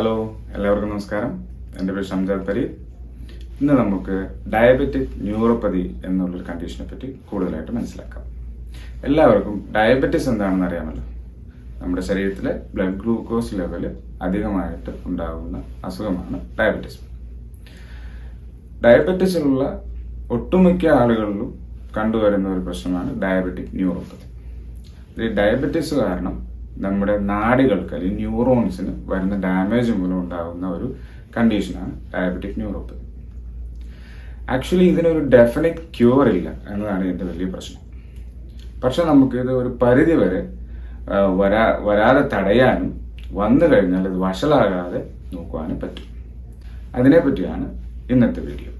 Hello എല്ലാവർക്കും നമസ്കാരം. എന്റെ പേര് ഷംജാദ് പരീദ് ഇന്ന് നമുക്ക് ഡയബറ്റിക് ന്യൂറോപ്പതി എന്നുള്ളൊരു കണ്ടീഷനെ പറ്റി കൂടുതലായിട്ട് മനസ്സിലാക്കാം. എല്ലാവർക്കും ഡയബറ്റിസ് എന്താണെന്ന് അറിയാമല്ലോ? നമ്മുടെ ശരീരത്തിലെ ബ്ലഡ് ഗ്ലൂക്കോസ് ലെവൽ അധികമായിട്ട് ഉണ്ടാകുന്ന അസുഖമാണ് ഡയബറ്റിസ് ഡയബറ്റിസിലുള്ള ഒട്ടുമിക്ക ആളുകളിലും കണ്ടുവരുന്ന ഒരു പ്രശ്നമാണ് ഡയബറ്റിക് ന്യൂറോപ്പതി ഈ ഡയബറ്റിസ് കാരണം നമ്മുടെ നാടുകൾക്ക് അല്ലെങ്കിൽ ന്യൂറോൺസിന് വരുന്ന ഡാമേജ് മൂലം ഉണ്ടാകുന്ന ഒരു കണ്ടീഷനാണ് ഡയബറ്റിക് ന്യൂറോപ്പതി. ആക്ച്വലി ഇതിനൊരു ഡെഫിനറ്റ് ക്യൂർ ഇല്ല എന്നതാണ് ഇതിന്റെ വലിയ പ്രശ്നം. പക്ഷെ നമുക്കിത് ഒരു പരിധി വരെ വരാ വരാതെ തടയാനും വന്നു കഴിഞ്ഞാൽ ഇത് വഷളാകാതെ നോക്കുവാനും പറ്റും. അതിനെ പറ്റിയാണ് ഇന്നത്തെ വീഡിയോ.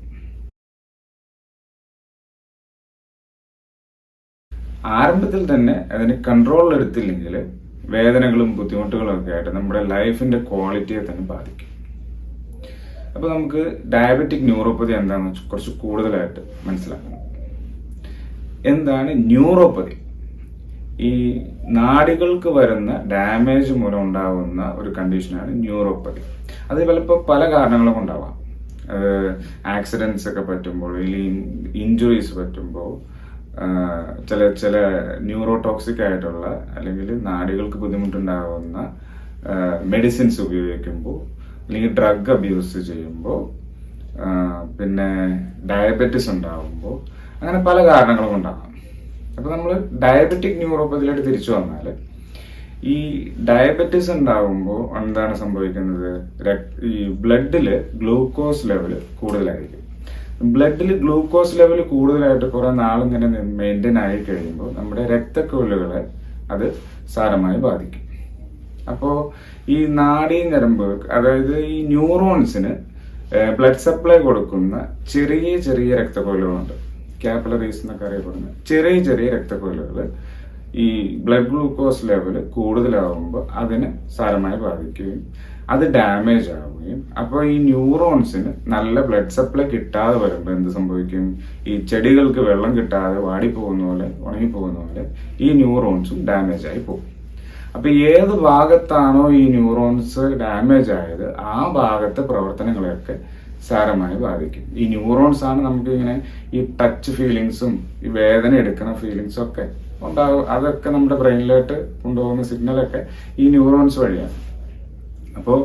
ആരംഭത്തിൽ തന്നെ അതിന് കൺട്രോൾ എടുത്തില്ലെങ്കിൽ വേദനകളും ബുദ്ധിമുട്ടുകളും ഒക്കെ ആയിട്ട് നമ്മുടെ ലൈഫിന്റെ ക്വാളിറ്റിയെ തന്നെ ബാധിക്കും. അപ്പൊ നമുക്ക് ഡയബറ്റിക് ന്യൂറോപ്പതി എന്താണെന്ന് കുറച്ച് കൂടുതലായിട്ട് മനസ്സിലാക്കണം. എന്താണ് ന്യൂറോപ്പതി? ഈ നാടികൾക്ക് വരുന്ന ഡാമേജ് മൂലം ഉണ്ടാകുന്ന ഒരു കണ്ടീഷനാണ് ന്യൂറോപ്പതി. അത് ചിലപ്പോൾ പല കാരണങ്ങളും ഉണ്ടാവാം. ആക്സിഡൻസ് ഒക്കെ പറ്റുമ്പോൾ ഇല്ലെങ്കിൽ ഇഞ്ചുറീസ് പറ്റുമ്പോൾ ചില ചില ന്യൂറോടോക്സിക് ആയിട്ടുള്ള അല്ലെങ്കിൽ നാഡികൾക്ക് ബുദ്ധിമുട്ടുണ്ടാകുന്ന മെഡിസിൻസ് ഉപയോഗിക്കുമ്പോൾ അല്ലെങ്കിൽ ഡ്രഗ് അബ്യൂസ് ചെയ്യുമ്പോൾ പിന്നെ ഡയബറ്റിസ് ഉണ്ടാകുമ്പോൾ അങ്ങനെ പല കാരണങ്ങളും ഉണ്ടാകാം. അപ്പോൾ നമ്മൾ ഡയബറ്റിക് ന്യൂറോപ്പതിലേക്ക് തിരിച്ചു വന്നാൽ ഈ ഡയബറ്റിസ് ഉണ്ടാകുമ്പോൾ എന്താണ് സംഭവിക്കുന്നത്? ഈ ബ്ലഡിൽ ഗ്ലൂക്കോസ് ലെവൽ കൂടുതലായിരിക്കും. ബ്ലഡിൽ ഗ്ലൂക്കോസ് ലെവൽ കൂടുതലായിട്ട് കുറെ നാളിങ്ങനെ മെയിന്റെയിൻ ആയി കഴിയുമ്പോൾ നമ്മുടെ രക്തക്കുഴലുകളെ അത് സാരമായി ബാധിക്കും. അപ്പോൾ ഈ നാഡീ ഞരമ്പ് അതായത് ഈ ന്യൂറോൺസിന് ബ്ലഡ് സപ്ലൈ കൊടുക്കുന്ന ചെറിയ ചെറിയ രക്തക്കുഴലുകളുണ്ട്. ക്യാപ്പിലറീസ് എന്നൊക്കെ അറിയപ്പെടുന്ന ചെറിയ ചെറിയ രക്തക്കുഴലുകൾ ഈ ബ്ലഡ് ഗ്ലൂക്കോസ് ലെവൽ കൂടുതലാവുമ്പോൾ അതിനെ സാരമായി ബാധിക്കുകയും അത് ഡാമേജ് ആവുകയും അപ്പോൾ ഈ ന്യൂറോൺസിന് നല്ല ബ്ലഡ് സപ്ലൈ കിട്ടാതെ വരുമ്പോൾ എന്ത് സംഭവിക്കും? ഈ ചെടികൾക്ക് വെള്ളം കിട്ടാതെ വാടിപ്പോകുന്ന പോലെ ഉണങ്ങിപ്പോകുന്ന പോലെ ഈ ന്യൂറോൺസും ഡാമേജ് ആയി പോകും. അപ്പൊ ഏത് ഭാഗത്താണോ ഈ ന്യൂറോൺസ് ഡാമേജ് ആയത് ആ ഭാഗത്തെ പ്രവർത്തനങ്ങളെയൊക്കെ സാരമായി ബാധിക്കും. ഈ ന്യൂറോൺസ് ആണ് നമുക്ക് ഇങ്ങനെ ഈ ടച്ച് ഫീലിങ്സും ഈ വേദന എടുക്കുന്ന ഫീലിങ്സും ഒക്കെ ഉണ്ടാകും അതൊക്കെ നമ്മുടെ ബ്രെയിനിലോട്ട് കൊണ്ടുപോകുന്ന സിഗ്നലൊക്കെ ഈ ന്യൂറോൺസ് വഴിയാണ്. അപ്പോൾ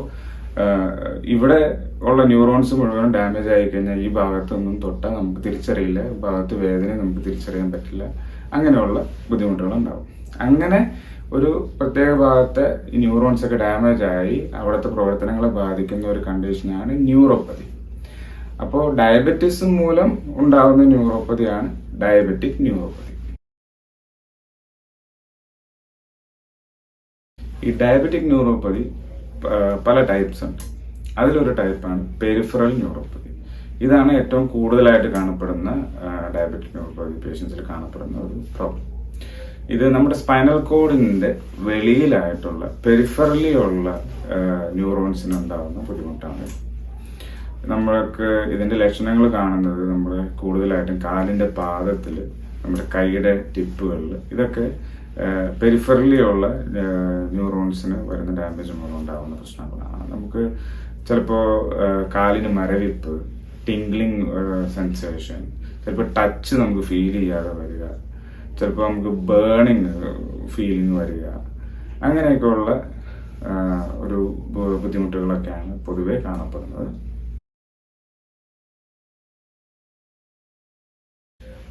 ഇവിടെ ഉള്ള ന്യൂറോൺസ് മുഴുവൻ ഡാമേജ് ആയി കഴിഞ്ഞാൽ ഈ ഭാഗത്തൊന്നും തൊട്ടാൽ നമുക്ക് തിരിച്ചറിയില്ല. ഭാഗത്ത് വേദന നമുക്ക് തിരിച്ചറിയാൻ പറ്റില്ല. അങ്ങനെയുള്ള ബുദ്ധിമുട്ടുകൾ ഉണ്ടാവും അങ്ങനെ ഒരു പ്രത്യേക ഭാഗത്തെ ഈ ന്യൂറോൺസ് ഒക്കെ ഡാമേജ് ആയി അവിടുത്തെ പ്രവർത്തനങ്ങളെ ബാധിക്കുന്ന ഒരു കണ്ടീഷനാണ് ന്യൂറോപ്പതി. അപ്പോൾ ഡയബറ്റിസ് മൂലം ഉണ്ടാകുന്ന ന്യൂറോപ്പതിയാണ് ഡയബറ്റിക് ന്യൂറോപ്പതി. ഈ ഡയബറ്റിക് ന്യൂറോപ്പതി പല ടൈപ്സ് ഉണ്ട്. അതിലൊരു ടൈപ്പാണ് പെരിഫറൽ ന്യൂറോപ്പതി ഇതാണ് ഏറ്റവും കൂടുതലായിട്ട് കാണപ്പെടുന്ന ഡയബറ്റിക് ന്യൂറോപ്പതി പേഷ്യൻസിൽ കാണപ്പെടുന്ന ഒരു പ്രോബ്ലം ഇത് നമ്മുടെ സ്പൈനൽ കോഡിന്റെ വെളിയിലായിട്ടുള്ള പെരിഫറലി ഉള്ള ന്യൂറോൺസിന് ഉണ്ടാകുന്ന ബുദ്ധിമുട്ടാണ് നമ്മൾക്ക് ഇതിന്റെ ലക്ഷണങ്ങൾ കാണുന്നത് നമ്മൾ കൂടുതലായിട്ടും കാലിന്റെ പാദത്തിൽ നമ്മുടെ കൈയുടെ ടിപ്പുകളിൽ ഇതൊക്കെ പെരിഫറലി ഉള്ള ന്യൂറോൺസിന് വരുന്ന ഡാമേജ് മൂലം ഉണ്ടാകുന്ന പ്രശ്നങ്ങളാണ്. നമുക്ക് ചിലപ്പോൾ കാലിന് മരവിപ്പ് ടിംഗ്ലിംഗ് സെൻസേഷൻ ചിലപ്പോൾ ടച്ച് നമുക്ക് ഫീൽ ചെയ്യാതെ വരിക ചിലപ്പോൾ നമുക്ക് ബേണിങ് ഫീലിംഗ് വരിക അങ്ങനെയൊക്കെയുള്ള ഒരു ബുദ്ധിമുട്ടുകളൊക്കെയാണ് പൊതുവെ കാണപ്പെടുന്നത്.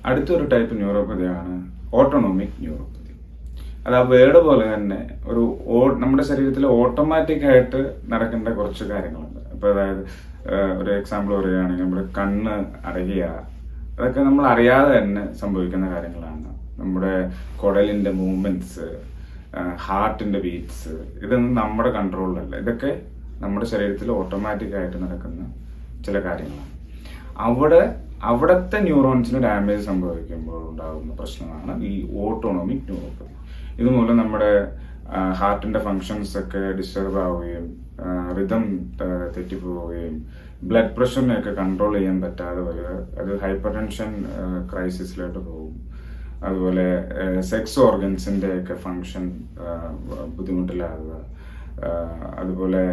അടുത്തൊരു ടൈപ്പ് ന്യൂറോപ്പതിയാണ് ഓട്ടോണോമിക് ന്യൂറോപ്പതി അത് ആ വേർഡ് പോലെ തന്നെ ഒരു നമ്മുടെ ശരീരത്തിൽ ഓട്ടോമാറ്റിക് ആയിട്ട് നടക്കേണ്ട കുറച്ച് കാര്യങ്ങളുണ്ട്. ഇപ്പൊ അതായത് ഒരു എക്സാമ്പിൾ പറയുകയാണെങ്കിൽ നമ്മുടെ കണ്ണ് അടയുക അതൊക്കെ നമ്മൾ അറിയാതെ തന്നെ സംഭവിക്കുന്ന കാര്യങ്ങളാണ്. നമ്മുടെ കുടലിന്റെ മൂവ്മെന്റ്സ് ഹാർട്ടിന്റെ ബീറ്റ്സ് ഇതൊന്നും നമ്മുടെ കൺട്രോളിലല്ല ഇതൊക്കെ നമ്മുടെ ശരീരത്തിൽ ഓട്ടോമാറ്റിക് ആയിട്ട് നടക്കുന്ന ചില കാര്യങ്ങളാണ്. അവിടെ അവിടത്തെ ന്യൂറോൺസിന് ഡാമേജ് സംഭവിക്കുമ്പോൾ ഉണ്ടാകുന്ന പ്രശ്നമാണ് ഈ ഓട്ടോണോമിക് ന്യൂറോപ്പതി ഇതുമൂലം നമ്മുടെ ഹാർട്ടിന്റെ ഫങ്ഷൻസ് ഒക്കെ ഡിസ്റ്റർബ് ആവുകയും റിതം തെറ്റിപ്പോവുകയും ബ്ലഡ് പ്രഷറിനെയൊക്കെ കൺട്രോൾ ചെയ്യാൻ പറ്റാതെ വരിക അത് ഹൈപ്പർ ടെൻഷൻ ക്രൈസിസിലോട്ട് പോകും. അതുപോലെ സെക്സ് ഓർഗൻസിന്റെ ഒക്കെ ഫങ്ഷൻ ബുദ്ധിമുട്ടിലാകുക. അതുപോലെ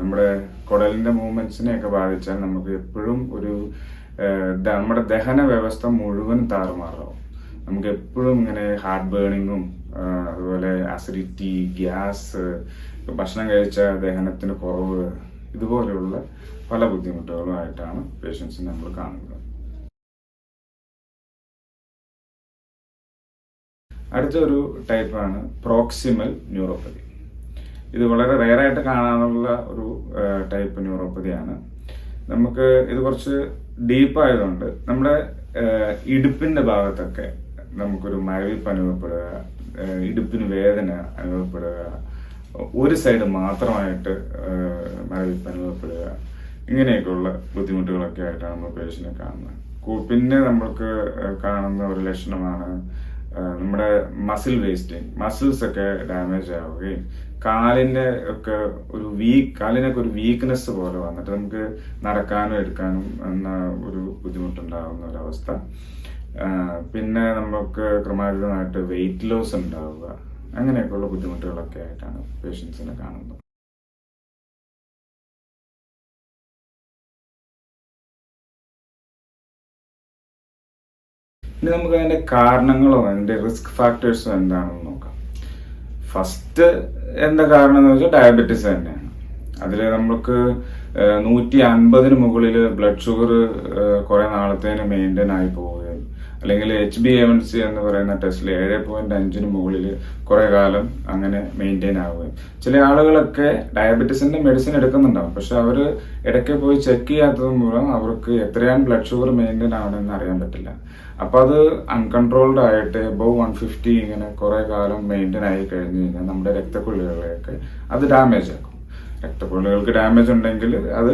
നമ്മുടെ കുടലിന്റെ മൂവ്മെന്റ്സിനെയൊക്കെ ബാധിച്ചാൽ നമുക്ക് എപ്പോഴും ഒരു നമ്മുടെ ദഹന വ്യവസ്ഥ മുഴുവൻ താറുമാറാവും. നമുക്ക് എപ്പോഴും ഇങ്ങനെ ഹാർട്ട് ബേണിങ്ങും അതുപോലെ അസിഡിറ്റി ഗ്യാസ് ഭക്ഷണം കഴിച്ച ദഹനത്തിന് കുറവ് ഇതുപോലെയുള്ള പല ബുദ്ധിമുട്ടുകളുമായിട്ടാണ് പേഷ്യൻസിനെ നമ്മൾ കാണുന്നത്. അടുത്തൊരു ടൈപ്പാണ് പ്രോക്സിമൽ ന്യൂറോപ്പതി ഇത് വളരെ റെയറായിട്ട് കാണാനുള്ള ഒരു ടൈപ്പ് ന്യൂറോപ്പതിയാണ് നമുക്ക് ഇത് കുറച്ച് ഡീപ്പായതുകൊണ്ട് നമ്മുടെ ഇടുപ്പിന്റെ ഭാഗത്തൊക്കെ നമുക്കൊരു മരവിപ്പ് അനുഭവപ്പെടുക ഇടുപ്പിന് വേദന അനുഭവപ്പെടുക ഒരു സൈഡ് മാത്രമായിട്ട് മരവിപ്പ് അനുഭവപ്പെടുക ഇങ്ങനെയൊക്കെയുള്ള ബുദ്ധിമുട്ടുകളൊക്കെ ആയിട്ടാണ് നമ്മൾ പേഷ്യനെ കാണുന്നത്. പിന്നെ നമ്മൾക്ക് കാണുന്ന ഒരു ലക്ഷണമാണ് നമ്മുടെ മസിൽ വേസ്റ്റിങ്. മസിൽസ് ഒക്കെ ഡാമേജ് ആവുകയും കാലിന്റെ ഒക്കെ ഒരു വീക്ക് കാലിനൊക്കെ ഒരു വീക്ക്നെസ് പോലെ വന്നിട്ട് നമുക്ക് നടക്കാനും എടുക്കാനും എന്ന ഒരു ബുദ്ധിമുട്ടുണ്ടാകുന്ന ഒരവസ്ഥ. പിന്നെ നമുക്ക് ക്രമാതീതമായിട്ട് വെയിറ്റ് ലോസ് ഉണ്ടാവുക. അങ്ങനെയൊക്കെയുള്ള ബുദ്ധിമുട്ടുകളൊക്കെ ആയിട്ടാണ് പേഷ്യൻസിനെ കാണുന്നത്. ഇനി നമുക്ക് അതിന്റെ കാരണങ്ങളോ അതിന്റെ റിസ്ക് ഫാക്ടേഴ്സോ എന്താണെന്ന് നോക്കാം. ഫസ്റ്റ് എന്താ കാരണം എന്ന് വെച്ചാൽ ഡയബറ്റിസ് തന്നെയാണ്. അതിൽ നമുക്ക് നൂറ്റി അൻപതിന് മുകളിൽ ബ്ലഡ് ഷുഗർ കുറെ നാളത്തേന് മെയിന്റെയിൻ ആയി പോവുകയും അല്ലെങ്കിൽ എച്ച് ബി എം സി എന്ന് പറയുന്ന ടെസ്റ്റിൽ ഏഴ് പോയിന്റ് അഞ്ചിന് മുകളിൽ കുറെ കാലം അങ്ങനെ മെയിന്റെയിൻ ആവുകയും. ചില ആളുകളൊക്കെ ഡയബറ്റീസിന്റെ മെഡിസിൻ എടുക്കുന്നുണ്ടാവും. പക്ഷെ അവർ ഇടയ്ക്ക് പോയി ചെക്ക് ചെയ്യാത്തത് മൂലം അവർക്ക് എത്രയാണ് ബ്ലഡ് ഷുഗർ മെയിന്റെയിൻ ആവണമെന്ന് അറിയാൻ പറ്റില്ല. അപ്പൊ അത് അൺകൺട്രോൾഡ് ആയിട്ട് എബവ് വൺ ഫിഫ്റ്റി ഇങ്ങനെ കുറെ കാലം മെയിന്റെയിൻ ആയി കഴിഞ്ഞു കഴിഞ്ഞാൽ നമ്മുടെ രക്തക്കുള്ളികളെയൊക്കെ അത് ഡാമേജ് ആക്കും. രക്തക്കുള്ളികൾക്ക് ഡാമേജ് ഉണ്ടെങ്കിൽ അത്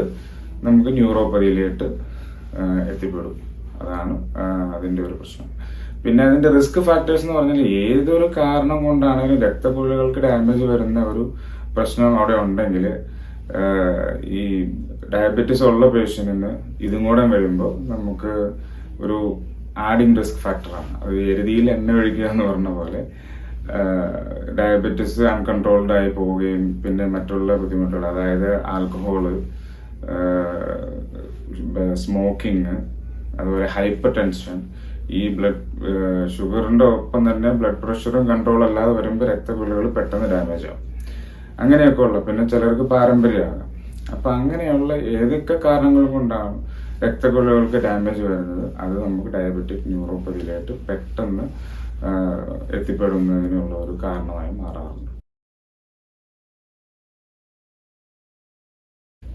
നമുക്ക് ന്യൂറോപ്പതിയിലേക്ക് എത്തിപ്പെടും. അതാണ് അതിന്റെ ഒരു പ്രശ്നം. പിന്നെ അതിന്റെ റിസ്ക് ഫാക്ടേഴ്സ് എന്ന് പറഞ്ഞാൽ ഏതൊരു കാരണം കൊണ്ടാണെങ്കിലും രക്തപുഴകൾക്ക് ഡാമേജ് വരുന്ന ഒരു പ്രശ്നം അവിടെ ഉണ്ടെങ്കിൽ ഈ ഡയബറ്റീസ് ഉള്ള പേഷ്യന്റിന് ഇതും കൂടെ വരുമ്പോൾ നമുക്ക് ഒരു ആഡിങ് റിസ്ക് ഫാക്ടറാണ് അത് എരുതിയിൽ എണ്ണ ഒഴിക്കുക എന്ന് പറഞ്ഞ പോലെ ഡയബറ്റിസ് അൺകൺട്രോൾഡ് ആയി പോവുകയും പിന്നെ മറ്റുള്ള ബുദ്ധിമുട്ടുകൾ അതായത് ആൽക്കഹോൾ സ്മോക്കിങ് അതുപോലെ ഹൈപ്പർ ടെൻഷൻ ഈ ബ്ലഡ് ഷുഗറിന്റെ ഒപ്പം തന്നെ ബ്ലഡ് പ്രഷറും കൺട്രോൾ അല്ലാതെ വരുമ്പോൾ രക്തക്കുള്ളികൾ പെട്ടെന്ന് ഡാമേജ് ആവും. അങ്ങനെയൊക്കെ ഉള്ള. പിന്നെ ചിലർക്ക് പാരമ്പര്യമാകാം അപ്പൊ അങ്ങനെയുള്ള ഏതൊക്കെ കാരണങ്ങൾ കൊണ്ടാണ് രക്തക്കുള്ളികൾക്ക് ഡാമേജ് വരുന്നത്? അത് നമുക്ക് ഡയബറ്റിക് ന്യൂറോപ്പതിയിലായിട്ട് പെട്ടെന്ന് എത്തിപ്പെടുന്നതിനുള്ള ഒരു കാരണമായി മാറാറുണ്ട്.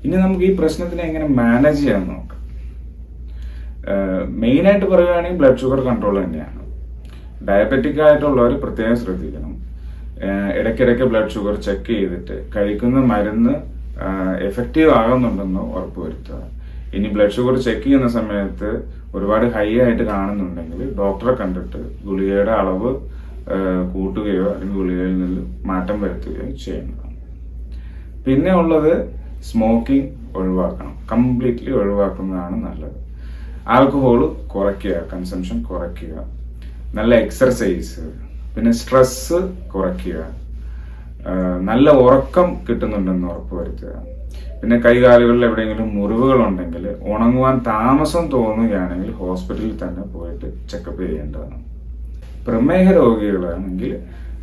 ഇനി നമുക്ക് ഈ പ്രശ്നത്തിനെ എങ്ങനെ മാനേജ് ചെയ്യാൻ നോക്കാം? മെയിൻ ആയിട്ട് പറയുകയാണെങ്കിൽ ബ്ലഡ് ഷുഗർ കൺട്രോൾ തന്നെയാണ്. ഡയബറ്റിക് ആയിട്ടുള്ളവർ പ്രത്യേകം ശ്രദ്ധിക്കണം. ഇടയ്ക്കിടയ്ക്ക് ബ്ലഡ് ഷുഗർ ചെക്ക് ചെയ്തിട്ട് കഴിക്കുന്ന മരുന്ന് എഫക്റ്റീവ് ആകുന്നുണ്ടെന്ന് ഉറപ്പുവരുത്തുക. ഇനി ബ്ലഡ് ഷുഗർ ചെക്ക് ചെയ്യുന്ന സമയത്ത് ഒരുപാട് ഹൈ ആയിട്ട് കാണുന്നുണ്ടെങ്കിൽ ഡോക്ടറെ കണ്ടിട്ട് ഗുളികയുടെ അളവ് കൂട്ടുകയോ അല്ലെങ്കിൽ ഗുളികയിൽ നിന്ന് മാറ്റം വരുത്തുകയോ ചെയ്യണം പിന്നെ ഉള്ളത് സ്മോക്കിംഗ് ഒഴിവാക്കണം. കംപ്ലീറ്റ്ലി ഒഴിവാക്കുന്നതാണ് നല്ലത്. ആൽക്കഹോൾ കുറയ്ക്കുക കൺസംഷൻ കുറയ്ക്കുക. നല്ല എക്സർസൈസ് പിന്നെ സ്ട്രെസ് കുറയ്ക്കുക. നല്ല ഉറക്കം കിട്ടുന്നുണ്ടെന്ന് ഉറപ്പുവരുത്തുക. പിന്നെ കൈകാലുകളിൽ എവിടെയെങ്കിലും മുറിവുകൾ ഉണ്ടെങ്കിൽ ഉണങ്ങുവാൻ താമസം തോന്നുകയാണെങ്കിൽ ഹോസ്പിറ്റലിൽ തന്നെ പോയിട്ട് ചെക്കപ്പ് ചെയ്യേണ്ടതാണ്. പ്രമേഹ രോഗികളാണെങ്കിൽ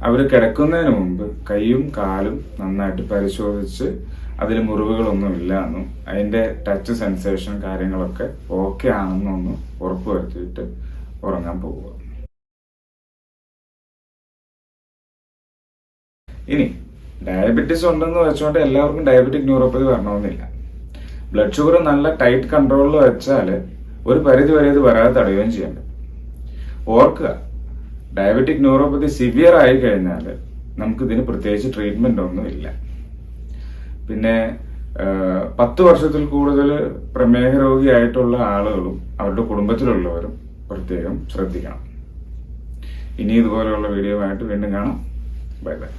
അവർ കിടക്കുന്നതിന് മുമ്പ് കൈയും കാലും നന്നായിട്ട് പരിശോധിച്ച് അതിൽ മുറിവുകളൊന്നും ഇല്ല എന്നും അതിന്റെ ടച്ച് സെൻസേഷൻ കാര്യങ്ങളൊക്കെ ഓക്കെ ആണെന്നൊന്ന് ഉറപ്പുവരുത്തിയിട്ട് ഉറങ്ങാൻ പോവുക. ഇനി ഡയബറ്റീസ് ഉണ്ടെന്ന് വെച്ചുകൊണ്ട് എല്ലാവർക്കും ഡയബറ്റിക് ന്യൂറോപ്പതി വരണമെന്നില്ല. ബ്ലഡ് ഷുഗർ നല്ല ടൈറ്റ് കൺട്രോളിൽ വെച്ചാൽ ഒരു പരിധി വരെ ഇത് വരാതെ തടയുകയും പറ്റും ഓർക്കുക ഡയബറ്റിക് ന്യൂറോപ്പതി സിവിയർ ആയി കഴിഞ്ഞാൽ നമുക്കിതിന് പ്രത്യേകിച്ച് ട്രീറ്റ്മെന്റ് ഒന്നുമില്ല. പിന്നെ പത്ത് വർഷത്തിൽ കൂടുതൽ പ്രമേഹ രോഗിയായിട്ടുള്ള ആളുകളും അവരുടെ കുടുംബത്തിലുള്ളവരും പ്രത്യേകം ശ്രദ്ധിക്കണം. ഇനി ഇതുപോലെയുള്ള വീഡിയോ ആയിട്ട് വീണ്ടും കാണാം. Bye bye